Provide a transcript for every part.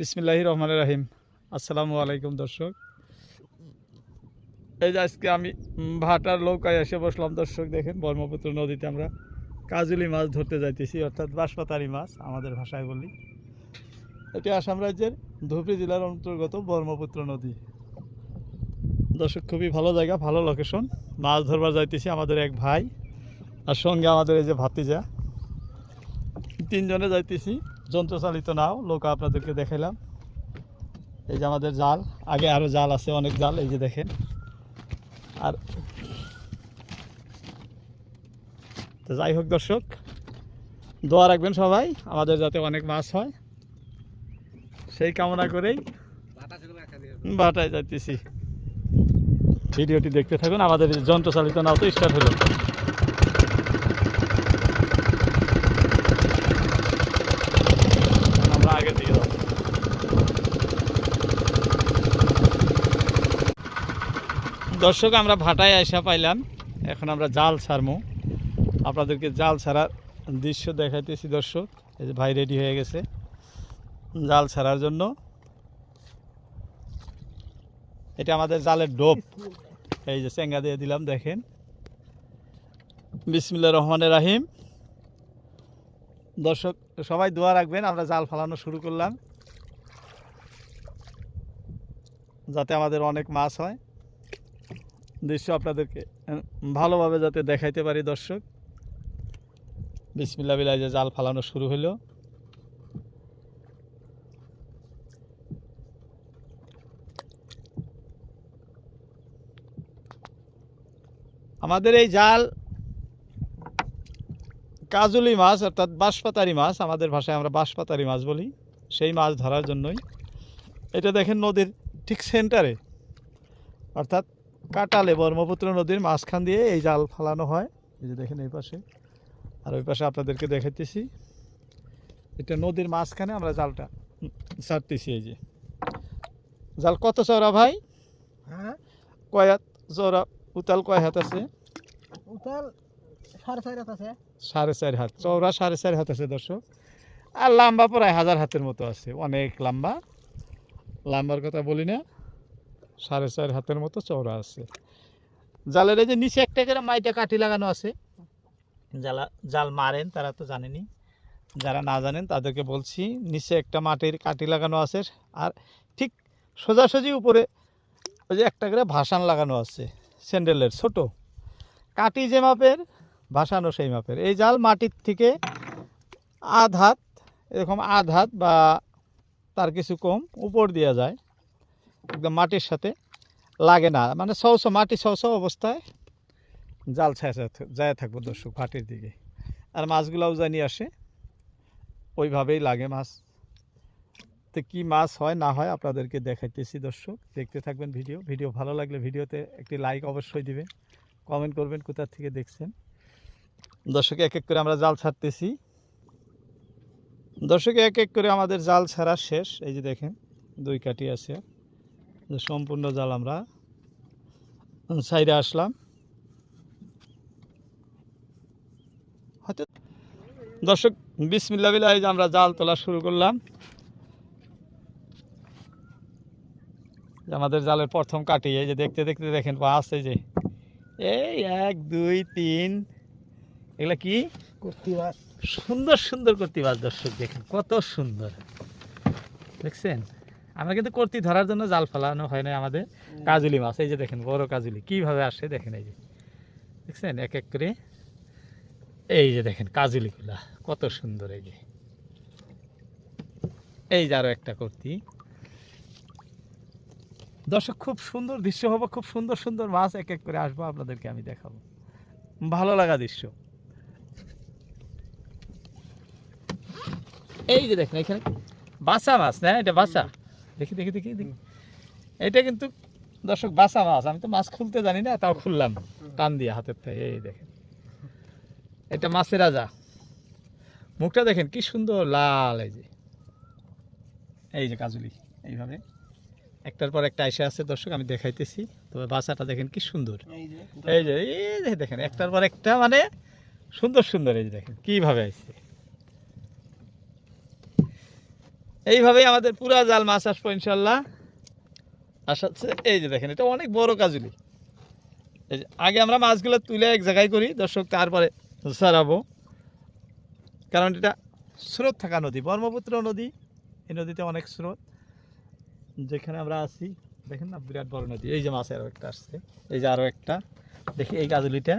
বিসমিল্লাহি রহমান রাহিম। আসসালামু আলাইকুম, দর্শক। এই যে আজকে আমি ভাটার নৌকায় এসে বসলাম, দর্শক দেখেন, ব্রহ্মপুত্র নদীতে আমরা কাজুলি মাছ ধরতে যাইতেছি, অর্থাৎ বাঁশপাতারি মাছ, আমাদের ভাষায় বলি। এটি আসাম রাজ্যের ধুবড়ি জেলার অন্তর্গত ব্রহ্মপুত্র নদী। দর্শক, খুবই ভালো জায়গা, ভালো লোকেশন মাছ ধরবার যাইতেছি আমাদের এক ভাই, আর সঙ্গে আমাদের এই যে ভাতিজা। তিনজনে যাইতেছি। যন্ত্রচালিত নাও, লোক আপনাদেরকে দেখাইলাম। এই যে আমাদের জাল, আগে আরও জাল আছে, অনেক জাল, এই যে দেখেন। আর তো যাই হোক দর্শক, দোয়া রাখবেন সবাই, আমাদের যাতে অনেক মাছ হয়। সেই কামনা করেই বাটায় যাইতেছি। ভিডিওটি দেখতে থাকুন, আমাদের যন্ত্রচালিত নাও তো স্টার্ট হলো আমরা আগে দিকে যাব দর্শক, আমরা ভাটায় আসা পাইলাম। এখন আমরা জাল ছাড়মু। আপনাদেরকে জাল ছাড়ার দৃশ্য দেখাইতেছি দর্শক। এই যে ভাই রেডি হয়ে গেছে জাল ছাড়ার জন্য। এটা আমাদের জালের ডোপ। এই যে চেঙ্গা দিয়ে দিলাম, দেখেন। বিসমিল্লা রহমানের রাহিম। দর্শক, সবাই দোয়া রাখবেন, আমরা জাল ফালানো শুরু করলাম। যাতে আমাদের অনেক মাছ হয়। দৃশ্য আপনাদেরকে ভালোভাবে যাতে দেখাইতে পারি দর্শক। বিসমিল্লা বিলাই যে জাল ফালানো শুরু হলো আমাদের এই জাল কাজুলি মাছ, অর্থাৎ বাঁশপাতারি মাছ, আমাদের ভাষায় আমরা বাঁশপাতারি মাছ বলি, সেই মাছ ধরার জন্যই। এটা দেখেন নদীর ঠিক সেন্টারে, অর্থাৎ কাটালে ব্রহ্মপুত্র নদীর মাঝখান দিয়ে এই জাল ফালানো হয়। এই যে দেখেন এই পাশে। আর ওই পাশে আপনাদেরকে দেখাইতেছি। এটা নদীর মাঝখানে আমরা জালটা ছাড়তেছি এই যে। জাল কত চওড়া ভাই? হ্যাঁ? কয় হাত চওড়া? উতাল কয় হাত আছে? উতাল সাড়ে চার হাত আছে। সাড়ে চার হাত। চওড়া সাড়ে চার হাত আছে দর্শক। আর লম্বা প্রায় হাজার হাতের মতো আছে। অনেক লম্বা। লম্বার কথা বলি না। সাড়ে চার হাতের মতো চওড়া আছে। জালের এই যে নিচে একটা করে মাইটা কাঠি লাগানো আছে। জালা জাল মারেন, তারা তো জানেনি। যারা না জানেন, তাদেরকে বলছি, নিচে একটা মাটির কাঠি লাগানো আছে আর ঠিক সোজাসুজি উপরে ওই যে একটা করে ভাসান লাগানো আছে, স্যান্ডেলের, ছোট। কাটি যে মাপের ভাসানো সেই মাপের। এই জাল মাটির থেকে আধ হাত, এরকম আধ হাত বা তার কিছু কম উপর দেওয়া যায়। একদম মাটির সাথে লাগে না। মানে সৌ সৌ মাটি সৌ সৌ অবস্থায় জাল ছায়া যায় থাকব দর্শক ভাটির দিকে। আর মাছগুলাও জানি আসে। ওইভাবেই লাগে মাছ। তো কী মাছ হয়, না হয় আপনাদেরকে দেখাইতেছি দর্শক। দেখতে থাকবেন ভিডিও। ভিডিও ভালো লাগলে ভিডিওতে একটি লাইক অবশ্যই দিবেন। কমেন্ট করবেন কোথা থেকে দেখছেন। দর্শক এক এক করে আমরা জাল ছাড়তেছি। দর্শক এক এক করে আমাদের জাল ছাড়া শেষ। এই যে দেখেন, দুই কাঠি আছে। সম্পূর্ণ জাল আমরা সাইডে আসলাম। হয়তো দর্শক বিসমিল্লা বিল্লাহ যে আমরা জাল তোলা শুরু করলাম। আমাদের জালের প্রথম কাঠি এই যে দেখতে দেখতে দেখেন মাছ এই যে। এই এক দুই তিন। এগুলা কি? কুর্তি মাছ সুন্দর সুন্দর কর্তি মাছ দর্শক দেখেন কত সুন্দর। দেখছেন? আমরা কিন্তু কর্তি ধরার জন্য জাল ফেলানো হয় না আমাদের। কাজুলি মাছ এই যে দেখেন বড় কাজুলি কীভাবে আসে দেখেন এই যে। দেখছেন? এক এক করে। এই যে দেখেন কাজুলিগুলা কত সুন্দর এই যে। এই যে আরও একটা কর্তি। দর্শক খুব সুন্দর দৃশ্য হবে খুব সুন্দর সুন্দর মাছ এক এক করে আসব আপনাদেরকে আমি দেখাবো। ভালো লাগা দৃশ্য। এই যে দেখেন এখানে বাসা মাছ না? এটা বাসা দেখি দেখি দেখি দেখি। এটা কিন্তু দর্শক বাসা মাছ। আমি তো মাছ খুলতে জানি না তাও খুললাম। টান দিয়ে হাতের থেকে এই দেখেন। এটা মাছের রাজা। মুখটা দেখেন কি সুন্দর লাল এই যে। এই যে কাজুলি এইভাবে। একটার পর একটা এসে আছে দর্শক আমি দেখাইতেছি। তবে বাসাটা দেখেন কি সুন্দর। এই যে এই যে দেখেন একটার পর একটা মানে সুন্দর সুন্দর এই যে দেখেন কীভাবে আসছে এইভাবেই আমাদের পুরা জাল মাছ আসব ইনশাল্লাহ। আশা হচ্ছে এই যে দেখেন, এটা অনেক বড় কাজুলি। এই যে আগে আমরা মাছগুলো তুলে এক জায়গায় করি, দর্শক তারপরে সারাবো। কারণ এটা স্রোত থাকা নদী, ব্রহ্মপুত্র নদী, এই নদীতে অনেক স্রোত। যেখানে আমরা আছি, দেখেন না, বিরাট বড় নদী। এই যে মাছ আরও একটা আসছে, এই যে আরও একটা। দেখি এই কাজুলিটা।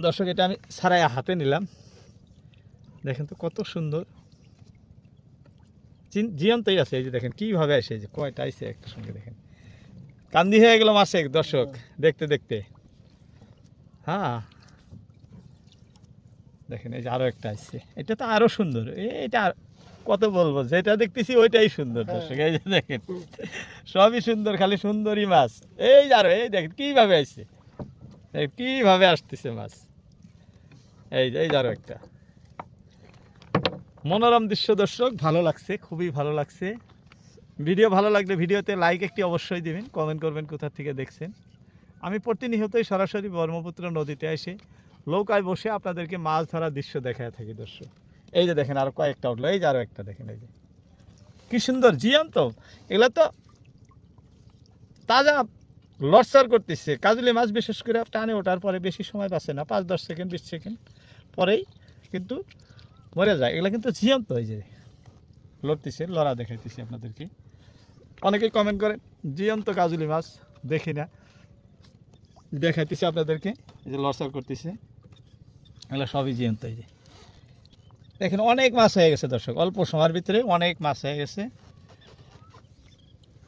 দর্শক, এটা আমি সারাই হাতে নিলাম। দেখেন তো কত সুন্দর। জিয়ন্তই আছে এই যে দেখেন কীভাবে আসে এই যে কয়টা আইসে একটা সঙ্গে দেখেন। কান্দি হয়ে গেল মাসে দর্শক দেখতে দেখতে। হ্যাঁ। দেখেন এই যে আরও একটা আসছে এটা তো আরও সুন্দর। এটা আর- কত বলব? যেটা দেখতেছি ওইটাই সুন্দর দর্শক এই যে দেখেন। সবই সুন্দর খালি সুন্দরই মাছ। এই যে আরও এই দেখেন কীভাবে আসছে এই কীভাবে আসতেছে মাছ। এই যে এই যে আরও একটা। মনোরম দৃশ্য, দর্শক। ভালো লাগছে, খুবই ভালো লাগছে। ভিডিও ভালো লাগলে ভিডিওতে লাইক একটি অবশ্যই দিবেন কমেন্ট করবেন কোথা থেকে দেখছেন। আমি প্রতিনিয়তই সরাসরি ব্রহ্মপুত্র নদীতে এসে নৌকায় বসে আপনাদেরকে মাছ ধরার দৃশ্য দেখায় থাকি, দর্শক। এই যে দেখেন, আরও কয়েকটা উঠল। এই যে আরও একটা দেখেন, এই যে। কি সুন্দর জিয়ান্ত এগুলো তো তাজা লড়সার করতেছে। কাজুলি মাছ বিশেষ করে টানে ওঠার পরে বেশি সময় বাঁচে না, পাঁচ, দশ সেকেন্ড, বিশ সেকেন্ড পরেই। কিন্তু মরে যায়, এগুলো কিন্তু জিয়ান্ত হয়ে যায় লড়তেছে, লড়া দেখাইতেছি আপনাদেরকে। অনেকেই কমেন্ট করে জিয়ন্ত কাজুলি মাছ, দেখি না। দেখাইতেছি আপনাদেরকে, এই যে লড়সার করতেছে। এগুলো সবই জিয়ন্ত হয়ে যায় দেখেন, অনেক মাছ হয়ে গেছে দর্শক, অল্প সময়ের ভিতরে অনেক মাছ হয়ে গেছে।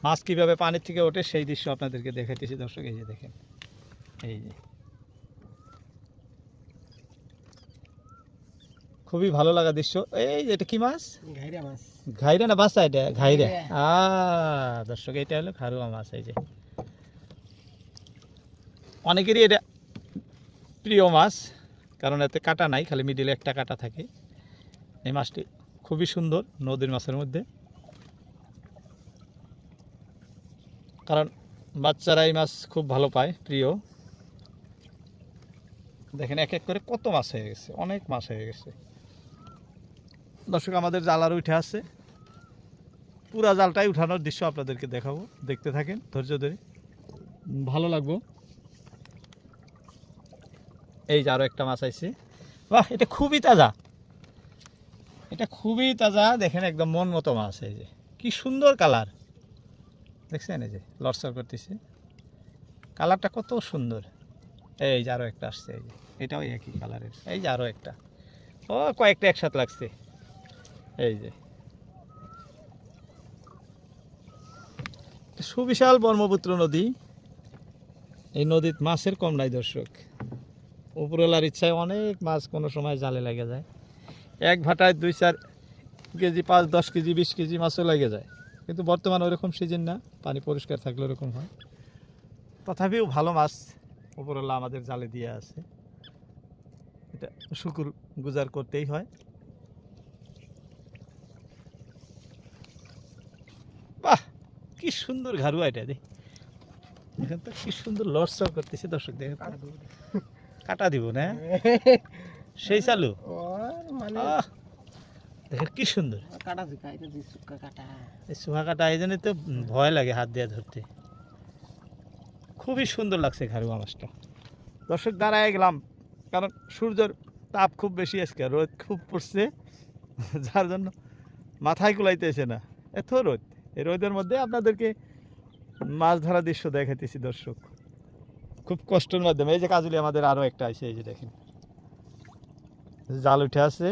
মাছ কীভাবে পানির থেকে ওঠে সেই দৃশ্য আপনাদেরকে দেখাইতেছি দর্শক, এই যে দেখেন। এই যে। খুবই ভালো লাগা দৃশ্য। এই এটা কি মাছ? ঘাইরা মাছ। ঘাইরা না বাসা এটা? ঘাইরা? ঘাইরা। আ দর্শক এটা হলো খারুয়া মাছ এই যে। অনেকেরই এটা প্রিয় মাছ কারণ এতে কাটা নাই খালি মিডিলে একটা কাটা থাকে। এই মাছটি খুবই সুন্দর নদীর মাছের মধ্যে। কারণ বাচ্চারা এই মাছ খুব ভালো পায় প্রিয়। দেখেন এক এক করে কত মাছ হয়ে গেছে অনেক মাছ হয়ে গেছে। দর্শক আমাদের জালার উঠে আছে পুরা জালটাই উঠানোর দৃশ্য আপনাদেরকে দেখাবো। দেখতে থাকেন ধৈর্য ধরে। ভালো লাগবো। এই যে আরও একটা মাছ আইছে। বাহ এটা খুবই তাজা। এটা খুবই তাজা দেখেন একদম মন মতো মাছ এই যে। কি সুন্দর কালার। দেখছেন এই যে লড়সর করতেছে। কালারটা কত সুন্দর। এই যে আরও একটা আসছে এই যে। এটাও একই কালারের। এই যে আরও একটা। ও কয়েকটা একসাথে লাগছে। এই যে। সুবিশাল ব্রহ্মপুত্র নদী। এই নদীত মাছের কম নাই দর্শক। উপরওয়ালার ইচ্ছায় অনেক মাছ কোনো সময় জালে লেগে যায়। এক ভাটায় দুই চার কেজি, পাঁচ, দশ কেজি, বিশ কেজি মাছও লেগে যায়। কিন্তু বর্তমানে ওরকম সিজন না, পানি পরিষ্কার থাকলে ওরকম হয়। তথাপিও ভালো মাছ উপরওয়ালা আমাদের জালে দিয়ে আছে। এটা শুকুর গুজার করতেই হয় বাহ কি সুন্দর ঘারুয়া এটা দেখ দেখেন তো কি সুন্দর লড়সড় করতেছে দর্শক দেখেন তো। কাটা দিব না সেই চালু। মানে দেখেন কি সুন্দর। সুহা কাটা এই জন্যই তো ভয় লাগে হাত দিয়ে ধরতে। খুবই সুন্দর লাগছে ঘারুয়া মাছটা। দর্শক দাঁড়ায় গেলাম কারণ সূর্যের তাপ খুব বেশি আজকে রোদ খুব পড়ছে যার জন্য মাথায় কুলাইতেছে না এত রোদ। এই রোদের মধ্যে আপনাদেরকে মাছ ধরা দৃশ্য দেখাইতেছি দর্শক। খুব কষ্টের মাধ্যমে। এই যে কাজুলি আমাদের আরও একটা আছে এই যে দেখেন। জাল উঠে আছে।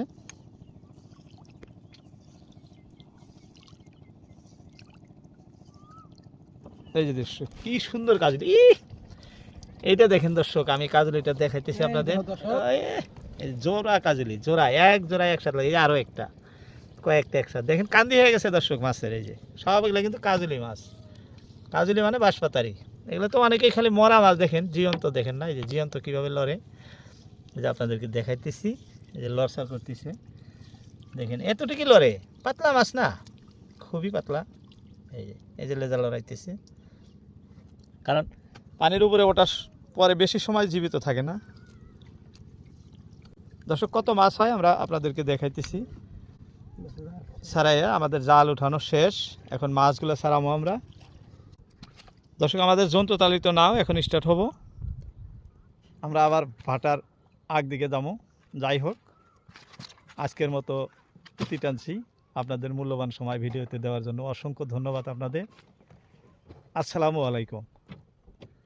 এই যে দর্শক কি সুন্দর কাজলি। এইটা দেখেন দর্শক আমি কাজলিটা দেখাইতেছি আপনাদের। জোড়া কাজলি জোড়া এক জোড়া একসাথে এই আরও একটা। কয়েকটা একসাথে। দেখেন, কান্দি হয়ে গেছে দর্শক মাছের, এই যে। সব এগুলো কিন্তু কাজলি মাছ। কাজলি মানে বাঁশপাতারি। এগুলো তো অনেকেই খালি মরা মাছ দেখেন জিয়ন্ত দেখেন না? এই যে জিয়ন্ত কীভাবে লড়ে? যে আপনাদেরকে দেখাইতেছি, এই যে লড়সা করতেছে। দেখেন এতটুকু লড়ে। পাতলা মাছ না? খুবই পাতলা। এই যে এই যে লেজা লড়াইতেছে। কারণ পানির উপরে ওঠার পরে বেশি সময় জীবিত থাকে না। দর্শক, কত মাছ হয় আমরা আপনাদেরকে দেখাইতেছি। ছাড়াইয়া আমাদের জাল উঠানো শেষ। এখন মাছগুলো ছাড়াবো আমরা। দর্শক, আমাদের যন্ত্র চালিত নাও, এখন স্টার্ট হব। আমরা আবার ভাটার আগ দিকে যাব যাই হোক, আজকের মতো ইতি টানছি আপনাদের মূল্যবান সময় ভিডিওতে দেওয়ার জন্য অসংখ্য ধন্যবাদ আপনাদের। আসসালামু আলাইকুম।